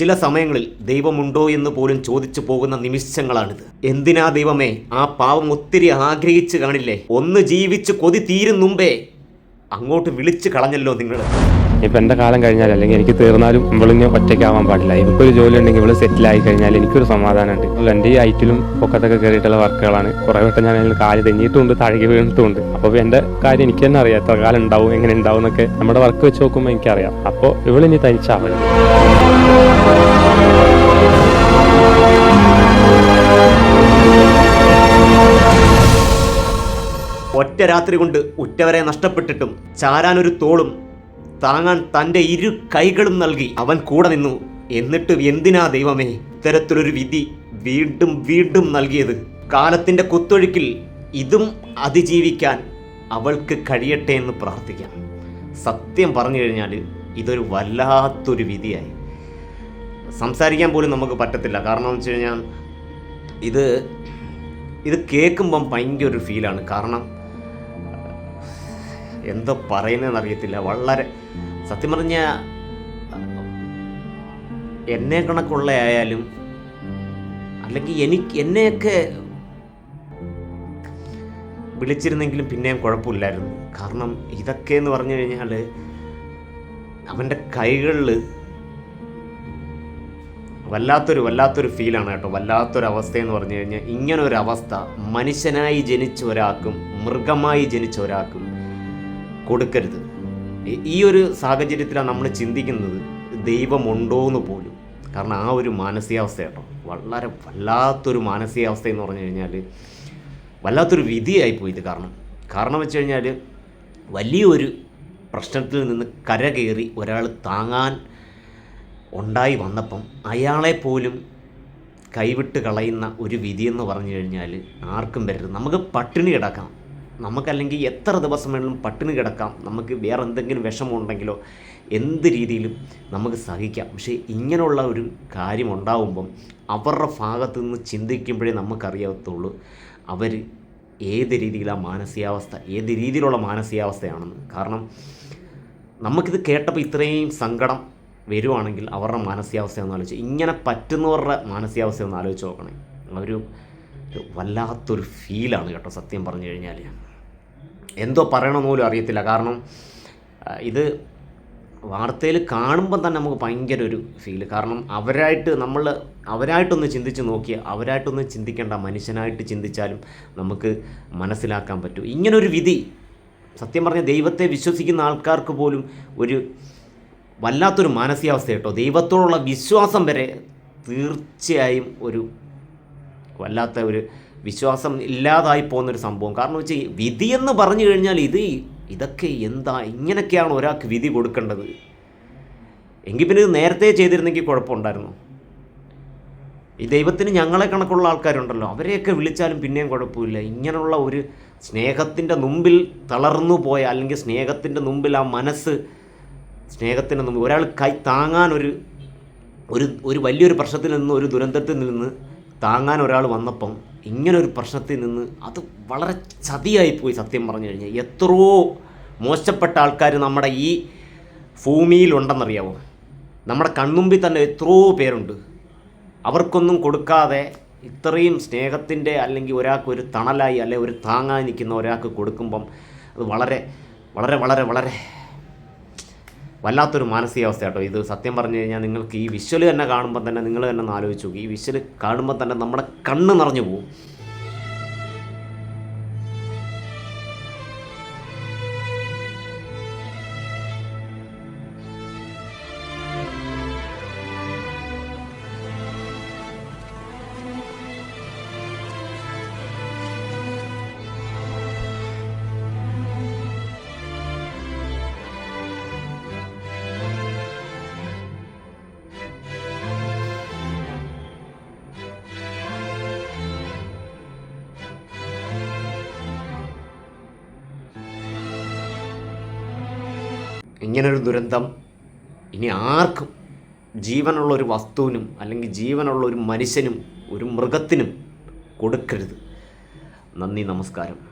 ചില സമയങ്ങളിൽ ദൈവമുണ്ടോ എന്ന് പോലും ചോദിച്ചു പോകുന്ന നിമിഷങ്ങളാണിത്. എന്തിനാ ദൈവമേ ആ പാവം ഒത്തിരി ആഗ്രഹിച്ചു കാണില്ലേ? ഒന്ന് ജീവിച്ച് കൊതി തീരും മുമ്പേ അങ്ങോട്ട് വിളിച്ചു കളഞ്ഞല്ലോ നിങ്ങൾ ഇപ്പം എന്റെ കാലം കഴിഞ്ഞാൽ അല്ലെങ്കിൽ എനിക്ക് തീർന്നാലും ഇവളിങ്ങനെ ഒറ്റയ്ക്കാവാൻ പാടില്ല. ഇവൾക്കൊരു ജോലി ഉണ്ടെങ്കിൽ സെറ്റിൽ ആയി കഴിഞ്ഞാൽ എനിക്കൊരു സമാധാനമുണ്ട് എന്റെ ഈ ഐറ്റിലും പൊക്കത്തൊക്കെ കയറിയിട്ടുള്ള വർക്കുകളാണ്. കുറേ വട്ടം ഞാൻ അതിൽ കാൽ തെന്നിയിട്ടുമുണ്ട് താഴേക്ക് വീണിട്ടുമുണ്ട് അപ്പോൾ എന്റെ കാര്യം എനിക്ക് തന്നെ അറിയാം. എത്ര കാലം ഉണ്ടാവും എങ്ങനെ ഉണ്ടാവും എന്നൊക്കെ നമ്മുടെ വർക്ക് വെച്ച് നോക്കുമ്പോൾ എനിക്കറിയാം. അപ്പോൾ ഇവളിനി തനിച്ചാവരുത് ഒറ്റ രാത്രി കൊണ്ട് ഉറ്റവരെ നഷ്ടപ്പെട്ടിട്ടും ചാരാനൊരു തോളും താങ്ങാൻ തന്റെ ഇരു കൈകളും നൽകി അവൻ കൂടെ നിന്നു. എന്നിട്ട് എന്തിനാ ദൈവമേ ഇത്തരത്തിലൊരു വിധി വീണ്ടും വീണ്ടും നൽകിയത്? കാലത്തിന്റെ കുത്തൊഴുക്കിൽ ഇതും അതിജീവിക്കാൻ അവൾക്ക് കഴിയട്ടെ എന്ന് പ്രാർത്ഥിക്കാം. സത്യം പറഞ്ഞു കഴിഞ്ഞാൽ ഇതൊരു വല്ലാത്തൊരു വിധിയായി. സംസാരിക്കാൻ പോലും നമുക്ക് പറ്റത്തില്ല. കാരണം എന്ന് വെച്ച് കഴിഞ്ഞാൽ ഇത് ഇത് കേൾക്കുമ്പം ഭയങ്കര ഒരു ഫീലാണ് കാരണം എന്തോ പറയുന്നതെന്ന് അറിയത്തില്ല വളരെ സത്യം പറഞ്ഞ എന്നെ കണക്കുള്ള ആയാലും അല്ലെങ്കിൽ എനിക്ക് എന്നെയൊക്കെ വിളിച്ചിരുന്നെങ്കിലും പിന്നെയും കുഴപ്പമില്ലായിരുന്നു. കാരണം ഇതൊക്കെ എന്ന് പറഞ്ഞു കഴിഞ്ഞാൽ അവന്റെ കൈകളിൽ വല്ലാത്തൊരു വല്ലാത്തൊരു ഫീലാണ് കേട്ടോ. വല്ലാത്തൊരു അവസ്ഥയെന്ന് പറഞ്ഞു കഴിഞ്ഞാൽ ഇങ്ങനെ ഒരു അവസ്ഥ മനുഷ്യനായി ജനിച്ച ഒരാൾക്കും മൃഗമായി ജനിച്ച ഒരാൾക്കും കൊടുക്കരുത്. ഈ- ഒരു സാഹചര്യത്തിലാണ് നമ്മൾ ചിന്തിക്കുന്നത് ദൈവമുണ്ടോ എന്ന് പോലും. കാരണം ആ ഒരു മാനസികാവസ്ഥ കേട്ടോ. വളരെ വല്ലാത്തൊരു മാനസികാവസ്ഥ എന്ന് പറഞ്ഞു കഴിഞ്ഞാൽ വല്ലാത്തൊരു വിധിയായിപ്പോയി ഇത് കാരണം. കാരണം വെച്ച് കഴിഞ്ഞാൽ വലിയൊരു പ്രശ്നത്തിൽ നിന്ന് കരകയറി ഒരാൾ താങ്ങാൻ ഉണ്ടായി വന്നപ്പം അയാളെ പോലും കൈവിട്ട് കളയുന്ന ഒരു വിധിയെന്ന് പറഞ്ഞു കഴിഞ്ഞാൽ ആർക്കും വരരുത്. നമുക്ക് പട്ടിണി കിടക്കാം. നമുക്കല്ലെങ്കിൽ എത്ര ദിവസം വേണമെങ്കിലും പട്ടിണി കിടക്കാം. നമുക്ക് വേറെ എന്തെങ്കിലും വിഷമമുണ്ടെങ്കിലോ എന്ത് രീതിയിലും നമുക്ക് സഹിക്കാം. പക്ഷേ ഇങ്ങനെയുള്ള ഒരു കാര്യം ഉണ്ടാവുമ്പം അവരുടെ ഭാഗത്ത് നിന്ന് ചിന്തിക്കുമ്പോഴേ നമുക്കറിയാത്തുള്ളൂ അവർ ഏത് രീതിയിലാണ് മാനസികാവസ്ഥ ഏത് രീതിയിലുള്ള മാനസികാവസ്ഥയാണെന്ന്. കാരണം നമുക്കിത് കേട്ടപ്പോൾ ഇത്രയും സങ്കടം വരുവാണെങ്കിൽ അവരുടെ മാനസികാവസ്ഥ ഒന്ന് ആലോചിച്ച് ഇങ്ങനെ പറ്റുന്നവരുടെ മാനസികാവസ്ഥ ഒന്ന് ആലോചിച്ച് നോക്കണേ. ഒരു വല്ലാത്തൊരു ഫീലാണ് കേട്ടോ സത്യം പറഞ്ഞു കഴിഞ്ഞാൽ എന്തോ പറയണമെന്ന് പോലും അറിയത്തില്ല. കാരണം ഇത് വാർത്തയിൽ കാണുമ്പോൾ തന്നെ നമുക്ക് ഭയങ്കര ഒരു ഫീൽ കാരണം അവരായിട്ട് നമ്മൾ അവരായിട്ടൊന്ന് ചിന്തിച്ച് നോക്കി അവരായിട്ടൊന്ന് ചിന്തിക്കേണ്ട മനുഷ്യനായിട്ട് ചിന്തിച്ചാലും നമുക്ക് മനസ്സിലാക്കാൻ പറ്റും. ഇങ്ങനൊരു വിധി സത്യം പറഞ്ഞാൽ ദൈവത്തെ വിശ്വസിക്കുന്ന ആൾക്കാർക്ക് പോലും ഒരു വല്ലാത്തൊരു മാനസികാവസ്ഥ കേട്ടോ. ദൈവത്തോടുള്ള വിശ്വാസം വരെ തീർച്ചയായും ഒരു വല്ലാത്ത ഒരു വിശ്വാസം ഇല്ലാതായി പോകുന്നൊരു സംഭവം. കാരണം വെച്ചാൽ വിധി എന്ന് പറഞ്ഞു കഴിഞ്ഞാൽ ഇത് ഇതൊക്കെ എന്താ ഇങ്ങനെയൊക്കെയാണ് ഒരാൾക്ക് വിധി കൊടുക്കേണ്ടത്. എങ്കിൽ പിന്നെ ഇത് നേരത്തെ ചെയ്തിരുന്നെങ്കിൽ കുഴപ്പമുണ്ടായിരുന്നു. ഈ ദൈവത്തിന് ഞങ്ങളെ കണക്കുള്ള ആൾക്കാരുണ്ടല്ലോ അവരെയൊക്കെ വിളിച്ചാലും പിന്നെയും കുഴപ്പമില്ല. ഇങ്ങനെയുള്ള ഒരു സ്നേഹത്തിന്റെ മുമ്പിൽ തളർന്നു പോയ അല്ലെങ്കിൽ സ്നേഹത്തിന്റെ മുമ്പിൽ ആ മനസ്സ് സ്നേഹത്തിന്റെ മുമ്പിൽ ഒരാൾ കൈ താങ്ങാൻ ഒരു ഒരു വലിയൊരു പ്രശ്നത്തിൽ നിന്ന് ഒരു ദുരന്തത്തിൽ നിന്ന് താങ്ങാൻ ഒരാൾ വന്നപ്പം ഇങ്ങനൊരു പ്രശ്നത്തിൽ നിന്ന് അത് വളരെ ചതിയായിപ്പോയി സത്യം പറഞ്ഞു കഴിഞ്ഞാൽ. എത്രയോ മോശപ്പെട്ട ആൾക്കാർ നമ്മുടെ ഈ ഭൂമിയിലുണ്ടെന്നറിയാവോ? നമ്മുടെ കൺമുമ്പിൽ തന്നെ എത്രയോ പേരുണ്ട്. അവർക്കൊന്നും കൊടുക്കാതെ ഇത്രയും സ്നേഹത്തിന്റെ അല്ലെങ്കിൽ ഒരാൾക്ക് ഒരു തണലായി അല്ലെ ഒരു താങ്ങാൻ നിൽക്കുന്ന ഒരാൾക്ക് കൊടുക്കുമ്പം അത് വളരെ വളരെ വളരെ വളരെ വല്ലാത്തൊരു മാനസികാവസ്ഥ കേട്ടോ ഇത് സത്യം പറഞ്ഞു കഴിഞ്ഞാൽ നിങ്ങൾക്ക് ഈ വിഷ്വൽ തന്നെ കാണുമ്പോൾ തന്നെ നിങ്ങൾ തന്നെ ഒന്ന് ആലോചിച്ച് ഈ വിഷ്വൽ കാണുമ്പോൾ തന്നെ നമ്മുടെ കണ്ണ് നിറഞ്ഞു പോകും ഇങ്ങനൊരു ദുരന്തം ഇനി ആർക്കും ജീവനുള്ള ഒരു വസ്തുവിനും അല്ലെങ്കിൽ ജീവനുള്ള ഒരു മനുഷ്യനും ഒരു മൃഗത്തിനും കൊടുക്കരുത്. നന്ദി നമസ്കാരം.